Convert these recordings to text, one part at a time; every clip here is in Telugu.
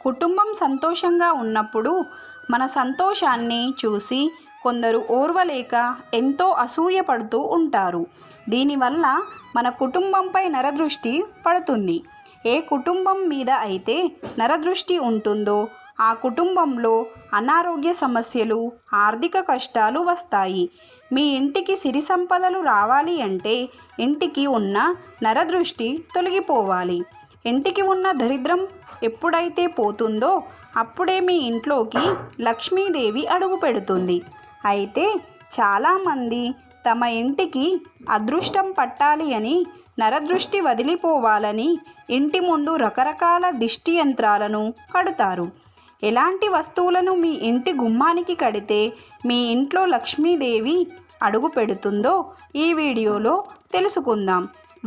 కుటుంబం సంతోషంగా ఉన్నప్పుడు మన సంతోషాన్ని చూసి కొందరు ఓర్వలేక ఎంతో అసూయపడుతూ ఉంటారు. దీనివల్ల మన కుటుంబంపై నరదృష్టి పడుతుంది. ఏ కుటుంబం మీద అయితే నరదృష్టి ఉంటుందో ఆ కుటుంబంలో అనారోగ్య సమస్యలు ఆర్థిక కష్టాలు వస్తాయి. మీ ఇంటికి సిరి సంపదలు రావాలి అంటే ఇంటికి ఉన్న నరదృష్టి తొలగిపోవాలి. ఇంటికి ఉన్న దరిద్రం ఎప్పుడైతే పోతుందో అప్పుడే మీ ఇంట్లోకి లక్ష్మీదేవి అడుగు పెడుతుంది. అయితే చాలామంది తమ ఇంటికి అదృష్టం పట్టాలి అని నరదృష్టి వదిలిపోవాలని ఇంటి ముందు రకరకాల దిష్టి యంత్రాలను కడతారు. ఎలాంటి వస్తువులను మీ ఇంటి గుమ్మానికి కడితే మీ ఇంట్లో లక్ష్మీదేవి అడుగు పెడుతుందో ఈ వీడియోలో తెలుసుకుందాం.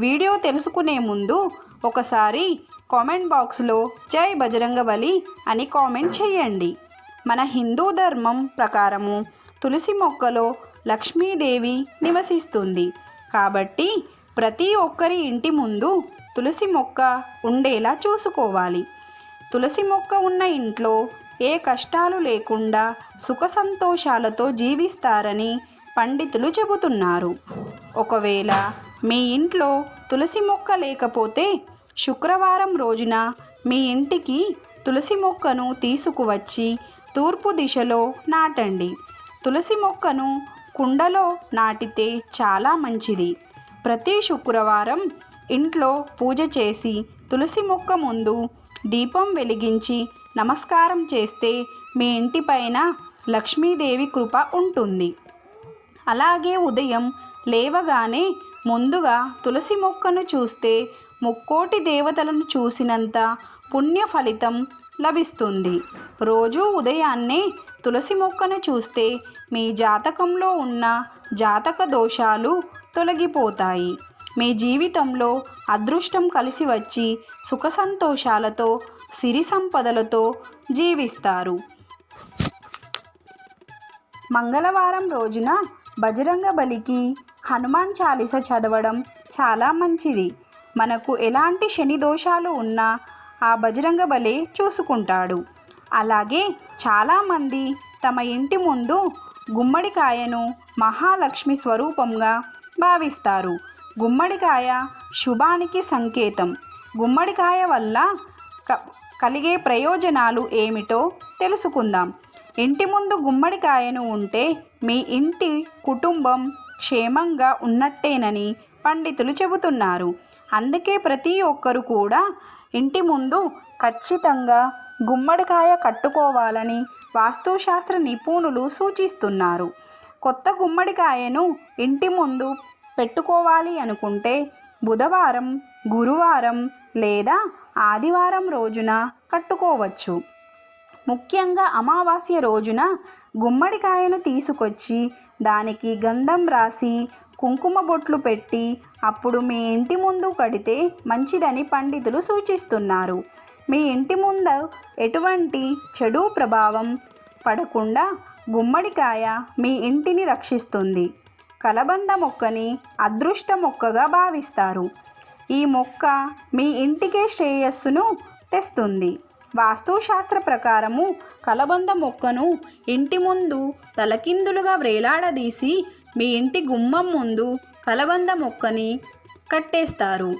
వీడియో తెలుసుకునే ముందు ఒకసారి కామెంట్ బాక్స్లో జై బజరంగబలి అని కామెంట్ చేయండి. మన హిందూ ధర్మం ప్రకారము తులసి మొక్కలో లక్ష్మీదేవి నివసిస్తుంది. కాబట్టి ప్రతి ఒక్కరి ఇంటి ముందు తులసి మొక్క ఉండేలా చూసుకోవాలి. తులసి మొక్క ఉన్న ఇంట్లో ఏ కష్టాలు లేకుండా సుఖ సంతోషాలతో జీవిస్తారని పండితులు చెబుతున్నారు. ఒకవేళ మీ ఇంట్లో తులసి మొక్క లేకపోతే శుక్రవారం రోజున మీ ఇంటికి తులసి మొక్కను తీసుకువచ్చి తూర్పు దిశలో నాటండి. తులసి మొక్కను కుండలో నాటితే చాలా మంచిది. ప్రతి శుక్రవారం ఇంట్లో పూజ చేసి తులసి మొక్క ముందు దీపం వెలిగించి నమస్కారం చేస్తే మీ ఇంటిపైన లక్ష్మీదేవి కృప ఉంటుంది. అలాగే ఉదయం లేవగానే ముందుగా తులసి మొక్కను చూస్తే ముక్కోటి దేవతలను చూసినంత పుణ్య ఫలితం లభిస్తుంది. రోజు ఉదయాన్నే తులసి మొక్కను చూస్తే మీ జాతకంలో ఉన్న జాతక దోషాలు తొలగిపోతాయి. మీ జీవితంలో అదృష్టం కలిసి వచ్చి సుఖ సంతోషాలతో సిరి సంపదలతో జీవిస్తారు. మంగళవారం రోజున బజరంగ బలికి హనుమాన్ చాలీస చదవడం చాలా మంచిది. మనకు ఎలాంటి శని దోషాలు ఉన్నా ఆ బజరంగ బలే చూసుకుంటాడు. అలాగే చాలామంది తమ ఇంటి ముందు గుమ్మడికాయను మహాలక్ష్మి స్వరూపంగా భావిస్తారు. గుమ్మడికాయ శుభానికి సంకేతం. గుమ్మడికాయ వల్ల క కలిగే ప్రయోజనాలు ఏమిటో తెలుసుకుందాం. ఇంటి ముందు గుమ్మడికాయను ఉంటే మీ ఇంటి కుటుంబం క్షేమంగా ఉన్నట్టేనని పండితులు చెబుతున్నారు. అందుకే ప్రతి ఒక్కరు కూడా ఇంటి ముందు ఖచ్చితంగా గుమ్మడికాయ కట్టుకోవాలని వాస్తుశాస్త్ర నిపుణులు సూచిస్తున్నారు. కొత్త గుమ్మడికాయను ఇంటి ముందు పెట్టుకోవాలి అనుకుంటే బుధవారం గురువారం లేదా ఆదివారం రోజున కట్టుకోవచ్చు. ముఖ్యంగా అమావాస్య రోజున గుమ్మడికాయను తీసుకొచ్చి దానికి గంధం రాసి కుంకుమ బొట్లు పెట్టి అప్పుడు మీ ఇంటి ముందు కడితే మంచిదని పండితులు సూచిస్తున్నారు. మీ ఇంటి ముందు ఎటువంటి చెడు ప్రభావం పడకుండా గుమ్మడికాయ మీ ఇంటిని రక్షిస్తుంది. కలబంద మొక్కని అదృష్ట మొక్కగా భావిస్తారు. ఈ మొక్క మీ ఇంటికే శ్రేయస్సును తెస్తుంది. వాస్తుశాస్త్ర ప్రకారము కలబంద మొక్కను ఇంటి ముందు తలకిందులుగా వేలాడదీసి మీ ఇంటి గుమ్మం ముందు కలబంద మొక్కని కట్టేస్తారు.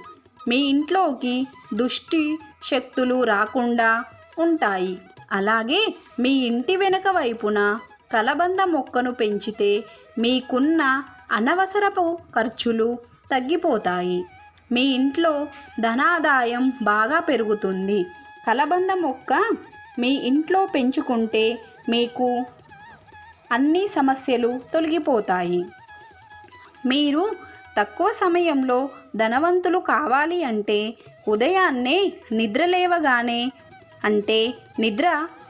మీ ఇంట్లోకి దుష్టి శక్తులు రాకుండా ఉంటాయి. అలాగే మీ ఇంటి వెనుక వైపున కలబంద మొక్కను పెంచితే మీకున్న అనవసరపు ఖర్చులు తగ్గిపోతాయి. మీ ఇంట్లో ధనాదాయం బాగా పెరుగుతుంది. కలబంద మొక్క మీ ఇంట్లో పెంచుకుంటే మీకు అన్ని సమస్యలు తొలగిపోతాయి. మీరు తక్కువ సమయంలో ధనవంతులు కావాలి అంటే ఉదయాన్నే నిద్ర లేవగానే అంటే నిద్ర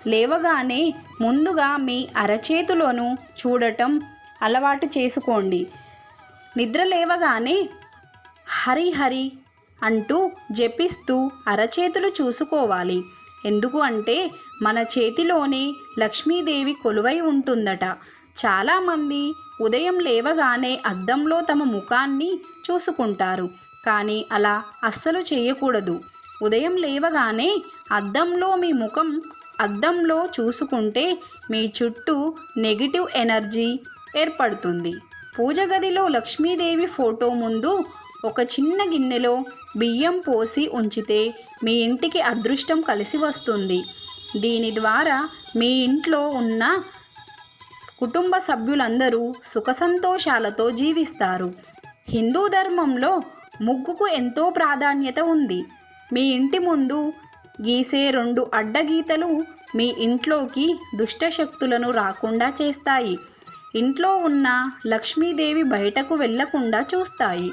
లేవగానే ముందుగా మీ అరచేతులను చూడటం అలవాటు చేసుకోండి. నిద్ర లేవగానే హరి హరి అంటూ జపిస్తూ అరచేతులు చూసుకోవాలి. ఎందుకు అంటే మన చేతిలోనే లక్ష్మీదేవి కొలువై ఉంటుందట. చాలామంది ఉదయం లేవగానే అద్దంలో తమ ముఖాన్ని చూసుకుంటారు. కానీ అలా అస్సలు చేయకూడదు. ఉదయం లేవగానే అద్దంలో మీ ముఖం అద్దంలో చూసుకుంటే మీ చుట్టూ నెగిటివ్ ఎనర్జీ ఏర్పడుతుంది. పూజ గదిలో లక్ష్మీదేవి ఫోటో ముందు ఒక చిన్న గిన్నెలో బియ్యం పోసి ఉంచితే మీ ఇంటికి అదృష్టం కలిసి వస్తుంది. దీని ద్వారా మీ ఇంట్లో ఉన్న కుటుంబ సభ్యులందరూ సుఖ సంతోషాలతో జీవిస్తారు. హిందూ ధర్మంలో ముగ్గుకు ఎంతో ప్రాధాన్యత ఉంది. మీ ఇంటి ముందు గీసే రెండు అడ్డగీతలు మీ ఇంట్లోకి దుష్టశక్తులను రాకుండా చేస్తాయి. ఇంట్లో ఉన్న లక్ష్మీదేవి బయటకు వెళ్ళకుండా చూస్తాయి.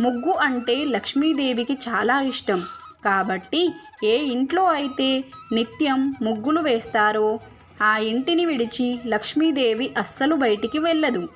ముగ్గు అంటే లక్ష్మీదేవికి చాలా ఇష్టం. కాబట్టి ఏ ఇంట్లో అయితే నిత్యం ముగ్గులు వేస్తారో ఆ ఇంటిని విడిచి లక్ష్మీదేవి అస్సలు బయటికి వెళ్ళదు.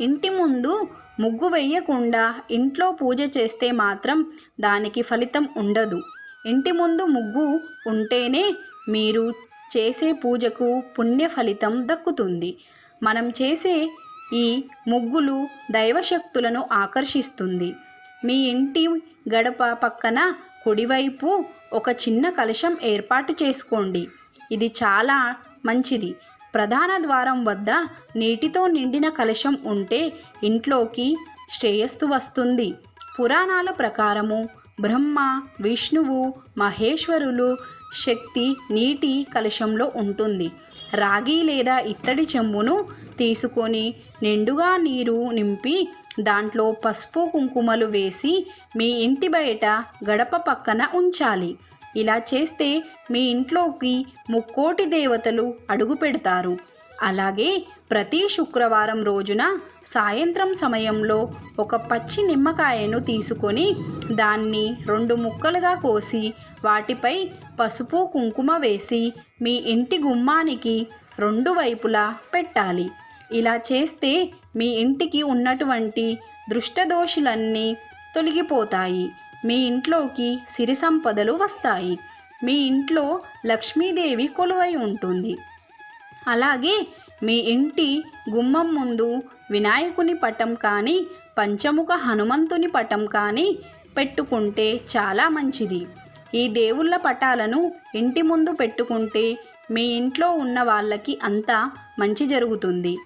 ఇంటి ముందు ముగ్గు వేయకుండా ఇంట్లో పూజ చేస్తే మాత్రం దానికి ఫలితం ఉండదు. ఇంటి ముందు ముగ్గు ఉంటేనే మీరు చేసే పూజకు పుణ్య ఫలితం దక్కుతుంది. మనం చేసే ఈ ముగ్గులు దైవశక్తులను ఆకర్షిస్తుంది. మీ ఇంటి గడప పక్కన కుడివైపు ఒక చిన్న కలశం ఏర్పాటు చేసుకోండి. ఇది చాలా మంచిది. ప్రధాన ద్వారం వద్ద నీటితో నిండిన కలశం ఉంటే ఇంట్లోకి శ్రేయస్సు వస్తుంది. పురాణాల ప్రకారము బ్రహ్మ విష్ణువు మహేశ్వరులు శక్తి నీటి కలశంలో ఉంటుంది. రాగి లేదా ఇత్తడి చెంబును తీసుకొని నిండుగా నీరు నింపి దాంట్లో పసుపు కుంకుమలు వేసి మీ ఇంటి బయట గడప పక్కన ఉంచాలి. ఇలా చేస్తే మీ ఇంట్లోకి ముక్కోటి దేవతలు అడుగు పెడతారు. అలాగే ప్రతి శుక్రవారం రోజున సాయంత్రం సమయంలో ఒక పచ్చి నిమ్మకాయను తీసుకొని దాన్ని రెండు ముక్కలుగా కోసి వాటిపై పసుపు కుంకుమ వేసి మీ ఇంటి గుమ్మానికి రెండు వైపులా పెట్టాలి. ఇలా చేస్తే మీ ఇంటికి ఉన్నటువంటి దృష్టదోషులన్నీ తొలగిపోతాయి. మీ ఇంట్లోకి సిరి సంపదలు వస్తాయి. మీ ఇంట్లో లక్ష్మీదేవి కొలువై ఉంటుంది. అలాగే మీ ఇంటి గుమ్మం ముందు వినాయకుని పటం కానీ పంచముఖ హనుమంతుని పటం కానీ పెట్టుకుంటే చాలా మంచిది. ఈ దేవుళ్ళ పటాలను ఇంటి ముందు పెట్టుకుంటే మీ ఇంట్లో ఉన్న వాళ్ళకి అంతా మంచి జరుగుతుంది.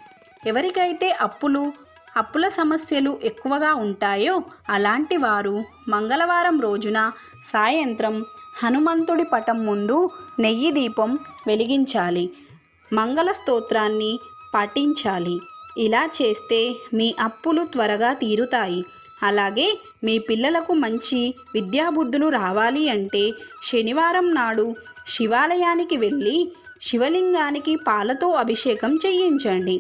ఎవరికైతే అప్పులు అప్పుల సమస్యలు ఎక్కువగా ఉంటాయో అలాంటి వారు మంగళవారం రోజున సాయంత్రం హనుమంతుడి పటం ముందు నెయ్యి దీపం వెలిగించాలి. మంగళ స్తోత్రాన్ని పఠించాలి ఇలా చేస్తే మీ అప్పులు త్వరగా తీరుతాయి. అలాగే మీ పిల్లలకు మంచి విద్యాబుద్ధులు రావాలి అంటే శనివారం నాడు శివాలయానికి వెళ్ళి శివలింగానికి పాలతో అభిషేకం చేయించండి.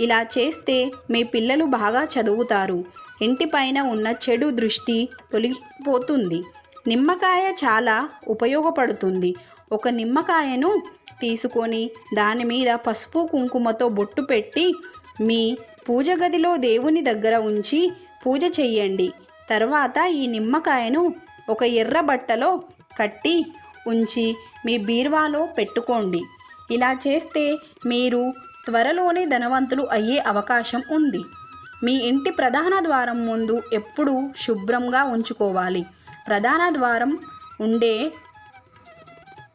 ఇలా చేస్తే మీ పిల్లలు బాగా చదువుతారు. ఇంటిపైన ఉన్న చెడు దృష్టి తొలగిపోతుంది. నిమ్మకాయ చాలా ఉపయోగపడుతుంది. ఒక నిమ్మకాయను తీసుకొని దాని మీద పసుపు కుంకుమతో బొట్టు పెట్టి మీ పూజ గదిలో దేవుని దగ్గర ఉంచి పూజ చెయ్యండి. తర్వాత ఈ నిమ్మకాయను ఒక ఎర్ర బట్టలో కట్టి ఉంచి మీ బీర్వాలో పెట్టుకోండి. ఇలా చేస్తే మీరు త్వరలోనే ధనవంతులు అయ్యే అవకాశం ఉంది. మీ ఇంటి ప్రధాన ద్వారం ముందు ఎప్పుడూ శుభ్రంగా ఉంచుకోవాలి. ప్రధాన ద్వారం ఉండే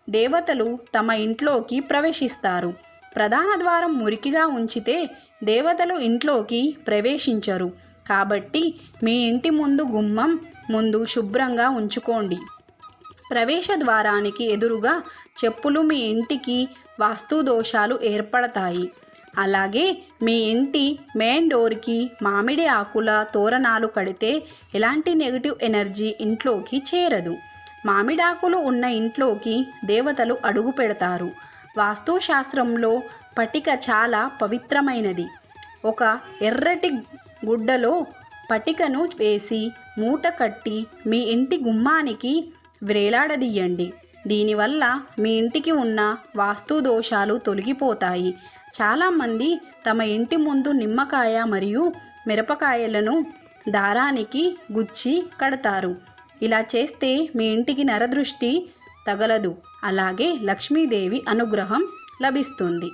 దేవతలు తమ ఇంట్లోకి ప్రవేశిస్తారు. ప్రధాన ద్వారం మురికిగా ఉంచితే దేవతలు ఇంట్లోకి ప్రవేశించరు. కాబట్టి మీ ఇంటి ముందు గుమ్మం ముందు శుభ్రంగా ఉంచుకోండి. ప్రవేశ ద్వారానికి ఎదురుగా చెప్పులు మీ ఇంటికి వాస్తు దోషాలు ఏర్పడతాయి. అలాగే మీ ఇంటి మెయిన్ డోర్కి మామిడి ఆకుల తోరణాలు కడితే ఎలాంటి నెగిటివ్ ఎనర్జీ ఇంట్లోకి చేరదు. మామిడాకులు ఉన్న ఇంట్లోకి దేవతలు అడుగు పెడతారు. వాస్తుశాస్త్రంలో పటిక చాలా పవిత్రమైనది. ఒక ఎర్రటి గుడ్డలో పటికను వేసి మూట కట్టి మీ ఇంటి గుమ్మానికి వ్రేలాడదీయండి దీనివల్ల మీ ఇంటికి ఉన్న వాస్తు దోషాలు తొలగిపోతాయి. చాలామంది తమ ఇంటి ముందు నిమ్మకాయ మరియు మిరపకాయలను దారానికి గుచ్చి కడతారు. ఇలా చేస్తే మీ ఇంటికి నరదృష్టి తగలదు. అలాగే లక్ష్మీదేవి అనుగ్రహం లభిస్తుంది.